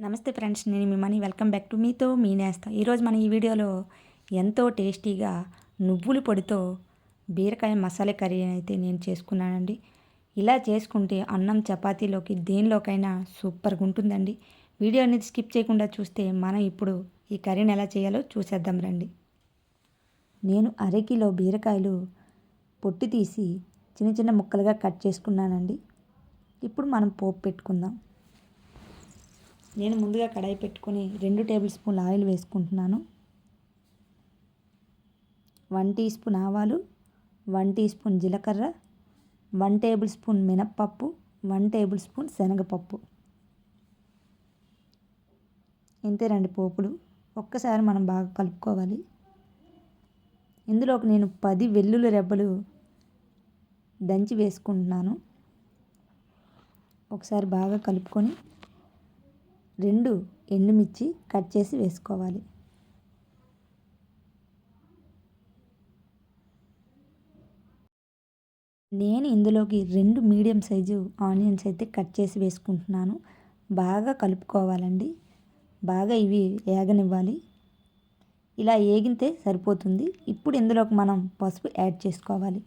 నమస్తే ఫ్రెండ్స్ నేను మీ మనీ. వెల్కమ్ బ్యాక్ టు మీతో మీ నేస్తా. ఈరోజు మనం ఈ వీడియోలో ఎంతో టేస్టీగా నువ్వుల పొడితో బీరకాయ మసాలా కర్రీ అయితే నేను చేసుకున్నానండి. ఇలా చేసుకుంటే అన్నం చపాతీలోకి దేనిలోకైనా సూపర్గా ఉంటుందండి. వీడియో అనేది స్కిప్ చేయకుండా చూస్తే మనం ఇప్పుడు ఈ కర్రీని ఎలా చేయాలో చూసేద్దాం రండి. నేను అరకిలో బీరకాయలు పొట్టి తీసి చిన్న చిన్న ముక్కలుగా కట్ చేసుకున్నానండి. ఇప్పుడు మనం పోపు పెట్టుకుందాం. నేను ముందుగా కడాయి పెట్టుకొని రెండు టేబుల్ స్పూన్ల ఆయిల్ వేసుకుంటున్నాను. వన్ టీ స్పూన్ ఆవాలు వన్ టీ స్పూన్ జీలకర్ర వన్ టేబుల్ స్పూన్ మినప్పప్పు వన్ టేబుల్ స్పూన్ శనగపప్పు. ఇంతేనండి పోపులు. ఒక్కసారి మనం బాగా కలుపుకోవాలి. ఇందులోకి నేను పది వెల్లుల్లి రెబ్బలు దంచి వేసుకుంటున్నాను. ఒకసారి బాగా కలుపుకొని రెండు ఎండుమిర్చి కట్ చేసి వేసుకోవాలి. నేను ఇందులోకి రెండు మీడియం సైజు ఆనియన్స్ అయితే కట్ చేసి వేసుకుంటున్నాను. బాగా కలుపుకోవాలండి. బాగా ఇవి ఏగనివ్వాలి. ఇలా ఏగితే సరిపోతుంది. ఇప్పుడు ఇందులోకి మనం పసుపు యాడ్ చేసుకోవాలి.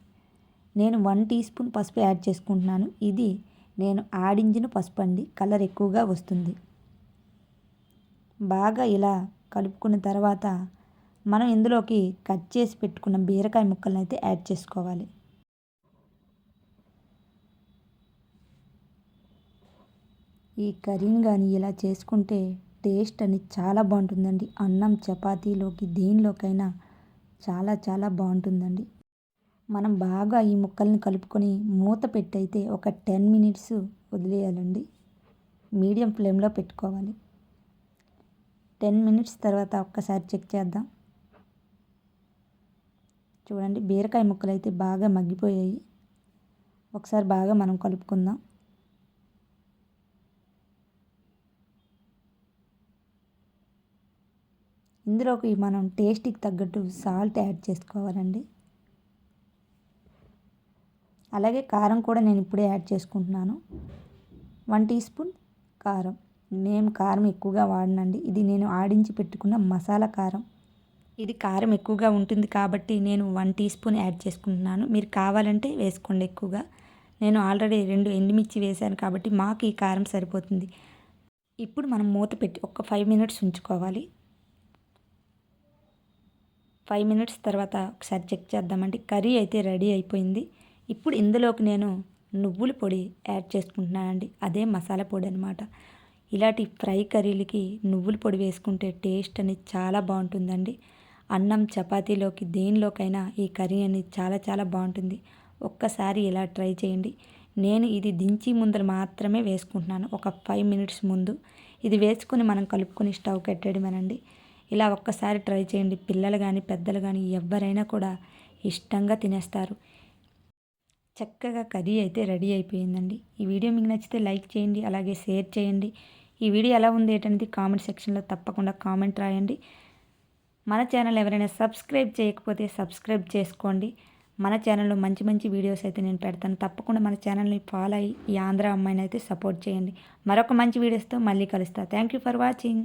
నేను వన్ టీ స్పూన్ పసుపు యాడ్ చేసుకుంటున్నాను. ఇది నేను ఆడించిన పసుపు అండి. కలర్ ఎక్కువగా వస్తుంది. బాగా ఇలా కలుపుకున్న తర్వాత మనం ఇందులోకి కట్ చేసి పెట్టుకున్న బీరకాయ ముక్కలను అయితే యాడ్ చేసుకోవాలి. ఈ కర్రీని కానీ ఇలా చేసుకుంటే టేస్ట్ అని చాలా బాగుంటుందండి. అన్నం చపాతీలోకి దేనిలోకైనా చాలా చాలా బాగుంటుందండి. మనం బాగా ఈ ముక్కల్ని కలుపుకొని మూత పెట్టయితే ఒక టెన్ మినిట్స్ వదిలేయాలండి. మీడియం ఫ్లేమ్లో పెట్టుకోవాలి. టెన్ మినిట్స్ తర్వాత ఒక్కసారి చెక్ చేద్దాం. చూడండి బీరకాయ ముక్కలు అయితే బాగా మగ్గిపోయాయి. ఒకసారి బాగా మనం కలుపుకుందాం. ఇందులోకి మనం టేస్ట్కి తగ్గట్టు సాల్ట్ యాడ్ చేసుకోవాలండి. అలాగే కారం కూడా నేను ఇప్పుడే యాడ్ చేసుకుంటున్నాను. వన్ టీ స్పూన్ కారం. నేను కారం ఎక్కువగా వాడనండి. ఇది నేను ఆడించి పెట్టుకున్న మసాలా కారం. ఇది కారం ఎక్కువగా ఉంటుంది కాబట్టి నేను వన్ టీ స్పూన్ యాడ్ చేసుకుంటున్నాను. మీరు కావాలంటే వేసుకోండి ఎక్కువగా. నేను ఆల్రెడీ రెండు ఎండుమిర్చి వేశాను కాబట్టి మాకు ఈ కారం సరిపోతుంది. ఇప్పుడు మనం మూత పెట్టి ఒక ఫైవ్ మినిట్స్ ఉంచుకోవాలి. ఫైవ్ మినిట్స్ తర్వాత ఒకసారి చెక్ చేద్దామండి. కర్రీ అయితే రెడీ అయిపోయింది. ఇప్పుడు ఇందులోకి నేను నువ్వుల పొడి యాడ్ చేసుకుంటున్నానండి. అదే మసాలా పొడి అనమాట ఇలాంటి ఫ్రై కర్రీలకి నువ్వుల పొడి వేసుకుంటే టేస్ట్ అనేది చాలా బాగుంటుందండి. అన్నం చపాతీలోకి దేనిలోకైనా ఈ కర్రీ అనేది చాలా చాలా బాగుంటుంది. ఒక్కసారి ఇలా ట్రై చేయండి. నేను ఇది దించి ముందర మాత్రమే వేసుకుంటున్నాను. ఒక ఫైవ్ మినిట్స్ ముందు ఇది వేసుకుని మనం కలుపుకొని స్టవ్ కట్టేయడమేనండి. ఇలా ఒక్కసారి ట్రై చేయండి. పిల్లలు కానీ పెద్దలు కానీ ఎవరైనా కూడా ఇష్టంగా తినేస్తారు. చక్కగా కర్రీ అయితే రెడీ అయిపోయిందండి. ఈ వీడియో మీకు నచ్చితే లైక్ చేయండి. అలాగే షేర్ చేయండి. ఈ వీడియో ఎలా ఉంది ఏంటనేది కామెంట్ సెక్షన్లో తప్పకుండా కామెంట్ రాయండి. మన ఛానల్ ఎవరైనా సబ్స్క్రైబ్ చేయకపోతే సబ్స్క్రైబ్ చేసుకోండి. మన ఛానల్లో మంచి మంచి వీడియోస్ అయితే నేను పెడతాను. తప్పకుండా మన ఛానల్ని ఫాలో అయ్యి ఈ ఆంధ్ర అమ్మాయిని అయితే సపోర్ట్ చేయండి. మరొక మంచి వీడియోస్తో మళ్ళీ కలుస్తా. Thank you for watching.